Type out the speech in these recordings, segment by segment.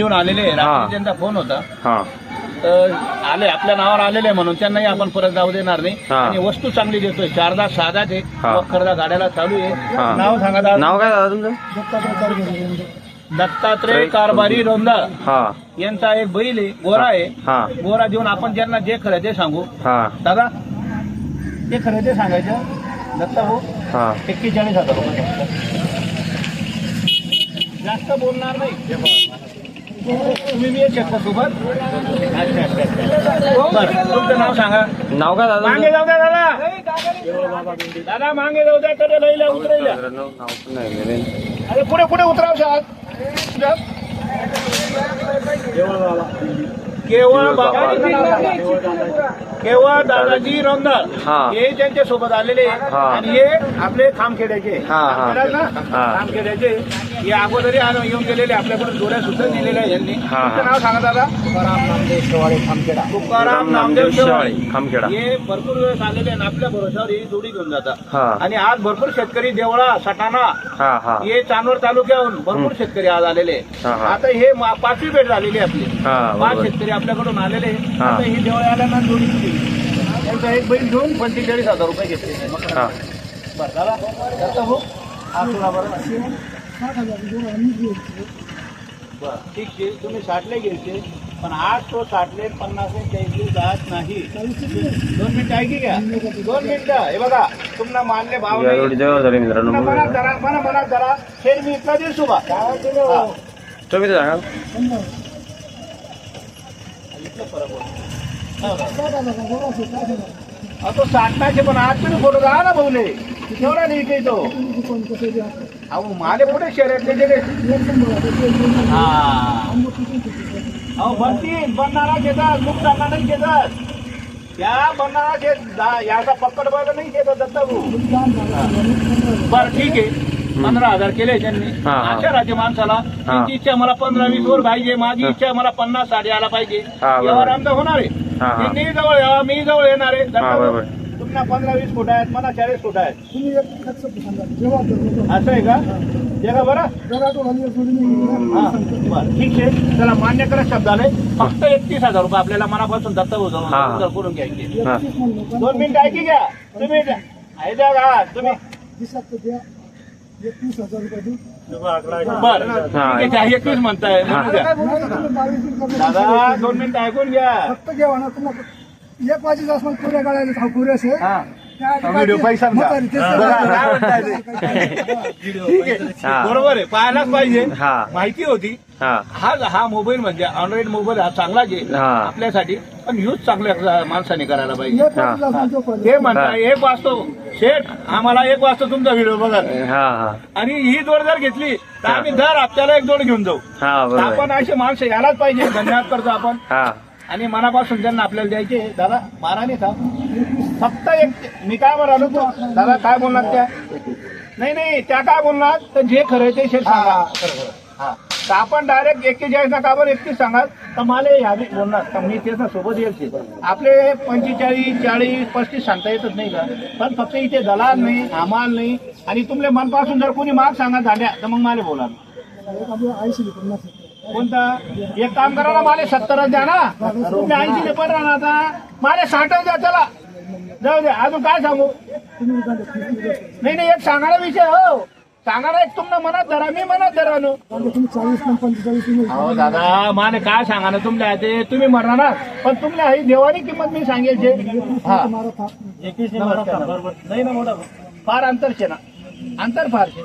दिंडीहून आलेले. रात्री त्यांचा फोन होता. हा. तर आले आपल्या नावावर आलेले म्हणून त्यांनाही आपण परत जाऊ देणार नाही. हा. आणि वस्तू चांगली देतोय. चारदा साधाच आहे. हा. वखरदा गाड्याला चालू आहे. हा. नाव सांगा दादा. नाव काय दादा तुमचं? दत्तात्रय कारभारी. रोंदाळ हा. यांचा एक बैल आहे गोरा आहे. हा. गोरा देऊन आपण ज्यांना जे खरं ते सांगू. हा. दादा ते खरं ते सांगायचं. दत्ता भाऊ हा. एक्केचाळीस हजार रुपये. जास्त बोलणार नाही. तुम्ही मी शकता सोबत? तुमचं नाव सांगा. नाव काय दादा? मागे? जाऊ द्या दादा. दादा मागे जाऊ द्या कडे लईला उतरायला नाव पण नाही गेले. अरे पुढे पुढे उतराव शाळेत. केवळ बाबा केवळ दादाजी रोंदाळ हा. हे त्यांच्यासोबत आलेले हा. आणि हे आपले खामखेड्याचे हा, हा. हा. खामखेड्याचे हे अगोदरही आलो येऊन गेलेले आपल्याकडून जोड्या सुद्धा दिलेल्या यांनी. नाव सांगा दादा. तुकाराम नामदेव शेवाळे खामखेडा. तुकाराम नामदेव शेवाळे. खामखेडा. हे भरपूर वेळेस आलेले आणि आपल्या भरोशावर ही जोडी घेऊन जातात. हा. आणि आज भरपूर शेतकरी देवळा सटाणा हा हा. हे चांदवड तालुक्याहून भरपूर शेतकरी आज आलेले. आता हे पाचवी भेट झालेली आपली. हा पाच शेतकरी आपल्याकडून आलेले. हा. आता ही देवळा आल्यानं जोडी दिली. त्यांचा एक बैल घेऊन पंचेचाळीस हजार रुपये घेतले. हा. बरं भाऊ हा बरं बरं ठीक आहे. तुम्ही साठले घ्यायचे. पण आज तो साठले पन्नास चाळीसले जात नाही. दोन मिनिटं ऐकी घ्या? दोन मिनिटं. हे बघा तुम्हाला मानले भाव या नाही. जोडी जवळ झाली मित्रांनो. पुन्हा मनात धरा मना मनात धरा शेर मी इतका सुबा हा. तुम्ही तर सांगा. अहो, तो साठण्याचे पण आज तुम्ही फोटो जा ना भाऊले. केवढा नाही काही तो अहो माले पुढे शर्यतले गेले अहो बनतील बनणारा घेतात खूप चालणार नाही घेतात. त्या बनणारा घेत याचा पकड बघ नाही घेतात दत्ता भाऊ बरं ठीक आहे. पंधरा हजार केले त्यांनी. हा, हा. अशा राज्य माणसाला त्यांची इच्छा मला पंधरा वीस वर पाहिजे माझी इच्छा मला पन्नास साडे आला पाहिजे. हा, बरोबर. यावर आमचं होणार आहे. हा, हा. त्यांनी जवळ यावं, मी जवळ येणार आहे. हा, भाऊ, बरोबर. तुम्हाला पंधरा वीस फूट आहेत मला चाळीस फूट आहेत. असं आहे का? जे का बरं. हा, बरं ठीक आहे. चला मान्य करा शब्दाले फक्त एकतीस हजार रुपये आपल्याला मनापासून दत्ता हा, हा. करून घ्यायचे. हा. दोन मिनिटं ऐकी घ्या. तुम्ही आहे द्या का तुम्ही हा. ठीक आहे, एकवीस म्हणताय. दादा दोन मिनिटं ऐकून घ्या. फक्त ना तुम्हाला एक वाजेचा पुऱ्या असे. हा. व्हिडिओ पैसा हा. बरोबर आहे. पाहायलाच पाहिजे. हा. माहिती होती. हा. हा हा मोबाईल म्हणजे अँड्रॉइड मोबाईल हा चांगलाच आहे. हा. आपल्यासाठी. पण यूज चांगल्या माणसाने करायला पाहिजे. हे. म्हणता एक वाजतो. शेठ आम्हाला एक वाजता तुमचा व्हिडिओ बघा. हा हा. आणि ही जोड जर घेतली तर आम्ही दर हप्त्याला एक जोड घेऊन जाऊ. हा बरोबर. आपण असे माणसं यायलाच पाहिजे. धन्यवाद करतो आपण. हा. आणि मनापासून ज्यांना आपल्याला द्यायचे दादा बारा नाही था फक्त एक मी काय म्हणालो तो? दादा काय बोलणार त्या? नाही नाही त्या काय बोलणार? तर जे खरं आहे ते शेठ सांगा. हा. तर आपण डायरेक्ट एक्केचाळीस ना का बरं एकतीस सांगाल? तर मला यादी बोलणार. तर मी तेच सोबत येईल आपले पंचेचाळीस चाळीस पस्तीस सांगता येतच नाही का? पण फक्त इथे दलाल नाही हमाल नाही. आणि तुमले मनपासून जर कोणी माग सांगा झाल्या तर मग मला बोला. कोणता? एक काम करा ना मला सत्तरच द्या ना. तुम्ही ऐंशी ने पण राहणार आता. मला साठच द्या चला. जाऊ द्या अजून काय सांगू? नाही नाही एक सांगायला विषय हो. सांगायला एक तुमच्या मनात धरा मी मनात धरा नो तुम्ही तुम्ही हो दादा माने काय सांगा ना तुमल्या ते? तुम्ही म्हणणार ना. पण तुमल्या ही देवानी किंमत मी सांगेल जे. हा. मारत. एकवीस बरोबर. नाही ना मोठा फार अंतर शे ना अंतर फार शे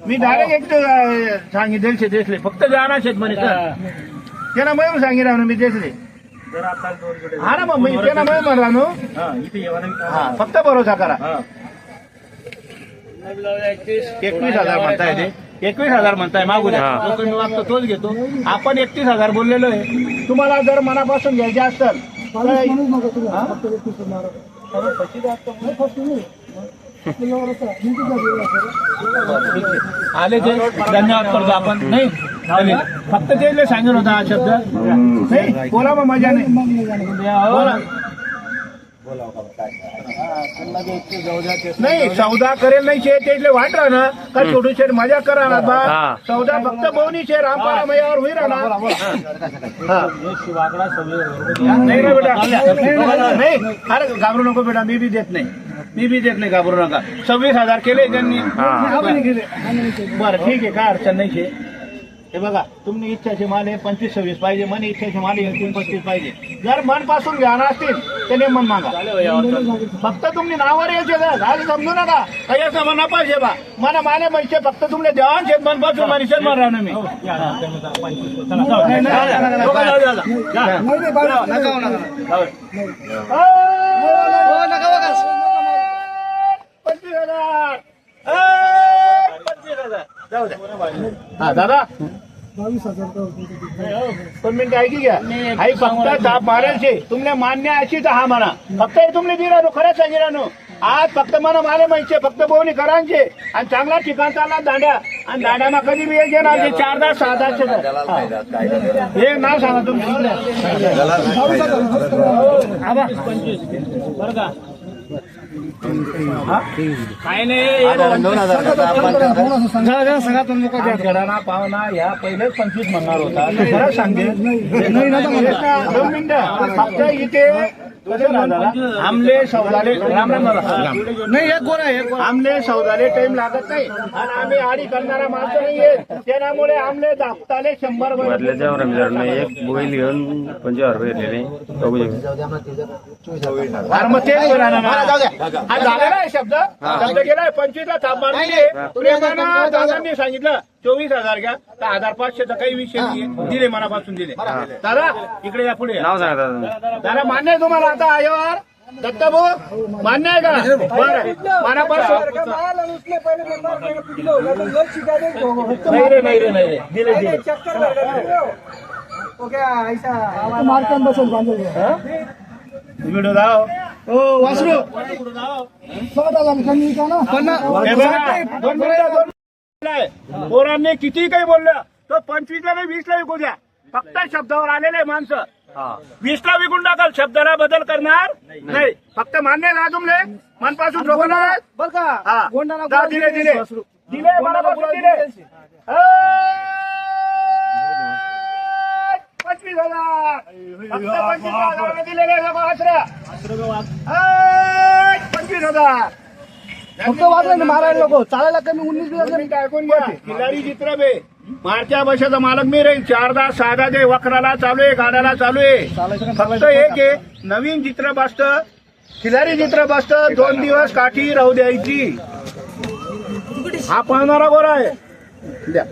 मी डायरेक्ट एक सांगितले शे देसले फक्त जाणार शेत म्हणे सर त्यांना मग सांगितलं ना मी देसले हा ना मग मी त्यांना मग म्हणला नो. हा फक्त भरोसा करा. एकवीस हजार म्हणताय ते. एकवीस हजार म्हणताय मागू द्या. हा. जो कमी मागतो तोच घेतो. आपण एकतीस हजार बोललेलो आहे. तुम्हाला जर मनापासून घ्यायचे असेल चाळीस म्हणूच नका तुम्ही हा? फक्त एकतीस मारा नाही फक्त नाही. आपल्याला असं, मी किती झाली असं? आले ते. धन्यवाद करतो आपण. नाही. फक्त ते सांगेल होता हा शब्द. नाही बोला मग मजा नाही. बोला. नाही सौदा करेल नाही शे ते वाट ना का छोटू शेठ मजा करा ना बा. हा. सौदा फक्त बोनी शे रामपाला मयावर होईल ना हा. नाही रे बेटा. नाही अरे घाबरू नको बेटा मी बी देत नाही. मी बी देत नाही घाबरू नका. सव्वीस हजार केले त्यांनी. हा. बरं ठीक आहे काय अडचण नाही शे हे बघा तुम्ही इच्छाचे माल आहे पंचवीस सव्वीस पाहिजे मन इच्छाचे माल तीन पस्तीस पाहिजे. जर मनपासून घ्यायला असतील तर नेमन मागा. फक्त तुम्ही नावावर यायचे झालं समजू नका. काही असं नफा शे बा. मला माने म्हणजे फक्त तुमले देवान शेत मनपासून मनीषण मार राहणार मी. द्या, हजार. ए, पंचवीस हजार. जाऊ द्या. हा दादा. बावीस हजार का होते? दोन मिनिटं ऐकी घ्या आई फक्त ताप मारायचे तुमने मान्य अशी तर हा म्हणा. फक्त हे तुमने दिला नो खरंच सांगितलं नो आज फक्त मला माले माहिती फक्त बोवणी करांचे आणि चांगला ठिकाण चालला दांड्या. आणि दांड्यामा कधी बी एक येणार चार दहा सहा दहा हे नाव सांगा तुम्ही. बरं का. हा? काय नाही सांगा तुम्ही नको द्या. घराणा पाहुणा ह्या पहिलेच पंचवीस म्हणणार होता इथे आमले सौदाले राम राम दादा. नाही. एक गोरा आहे? एक. आमले सौदाले टाइम लागत नाही. आणि आम्ही आडी करणारा माणसं नाहीये. त्यामुळे आमले दाखताले शंभर वर- बदल्याच्या रमजान एक बैल घेऊन पंचवीस हजार रुपये घेतलेले बघू शकतो. अरे मग तेच राहणार ना. हा झालेला आहे शब्द? शब्द गेलाय. पंचवीसला दिले प्रेमानं दादांनी सांगितलं. चोवीस हजार घ्या. तर हजार पाचशेचा काही विषय नाही दिले मनापासून दिले. दादा इकडे या पुढे या. नाव सांगा दादा दादा मान्य आहे तुम्हाला आता आयोवर दत्ता भाऊ मान्य आहे का? बरं. मनापासून. नाही रे रे रे. दिले दिले. व्हिडिओ दाव हो? वासरू. पोरांनी किती काही बोललं तो पंचवीसला नाही वीसला विकू द्या. फक्त शब्दावर आलेले माणसं. वीसला विकून टाकाल शब्दाला बदल करणार नाही. फक्त मान्य का तुमले? मनपासून ठोकणार बर का? हा. दिले दिले. दिले. मनापासून दिले पंचवीस हजार. फक्त पंचवीस हजाराला दिलेले बघा, पंचवीस हजार. फक्त वाजलं मारायला नको चालायला कमी उन्नीस दिवस ऐकून घ्या. खिलाडी चित्र बे. मारच्या वर्षाचा मालक मी राहील चारदा सहादा जे वखराला चालू आहे गाड्याला चालू आहे. फक्त एक आहे. नवीन चित्र बसत खिलारी चित्र बसत दोन दिवस काठी राहू द्यायची. हा पळणारा गोरा आहे. द्या.